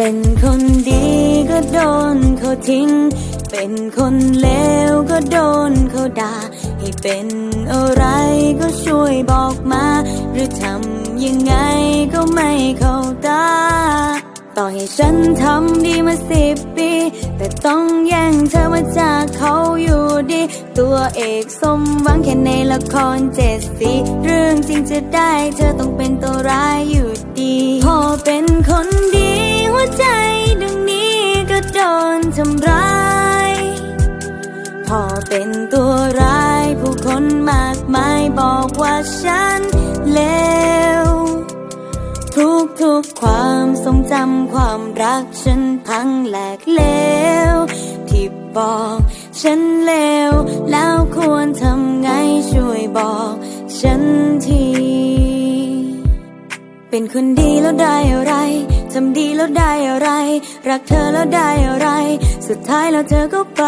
เป็นคนดีก็โดนเขาทิ้ง เป็นคนเลวก็โดนเขาด่า ให้เป็นอะไรก็ช่วยบอกมา หรือทำยังไงก็ไม่เข้าตา ต่อให้ฉันทำดีมาสิบปี แต่ต้องแย่งเธอมาจากเขาอยู่ดี ตัวเอกสมหวังแค่ในละครเจ็ดสี เรื่องจริงจะได้เธอต้องเป็นตัวร้ายอยู่ดี ทำร้าย พอเป็นตัวร้าย ผู้คนมากมายบอกว่าฉันเลว ทุกทุกความทรงจำความรักฉันพังแหลกเลว ที่บอกฉันเลว แล้วควรทำไงช่วยบอก ฉันทีเป็นคนดีแล้วได้อะไร ทำดีแล้วได้อะไร รักเธอแล้วได้อะไร สุดท้ายแล้วเธอก็ไป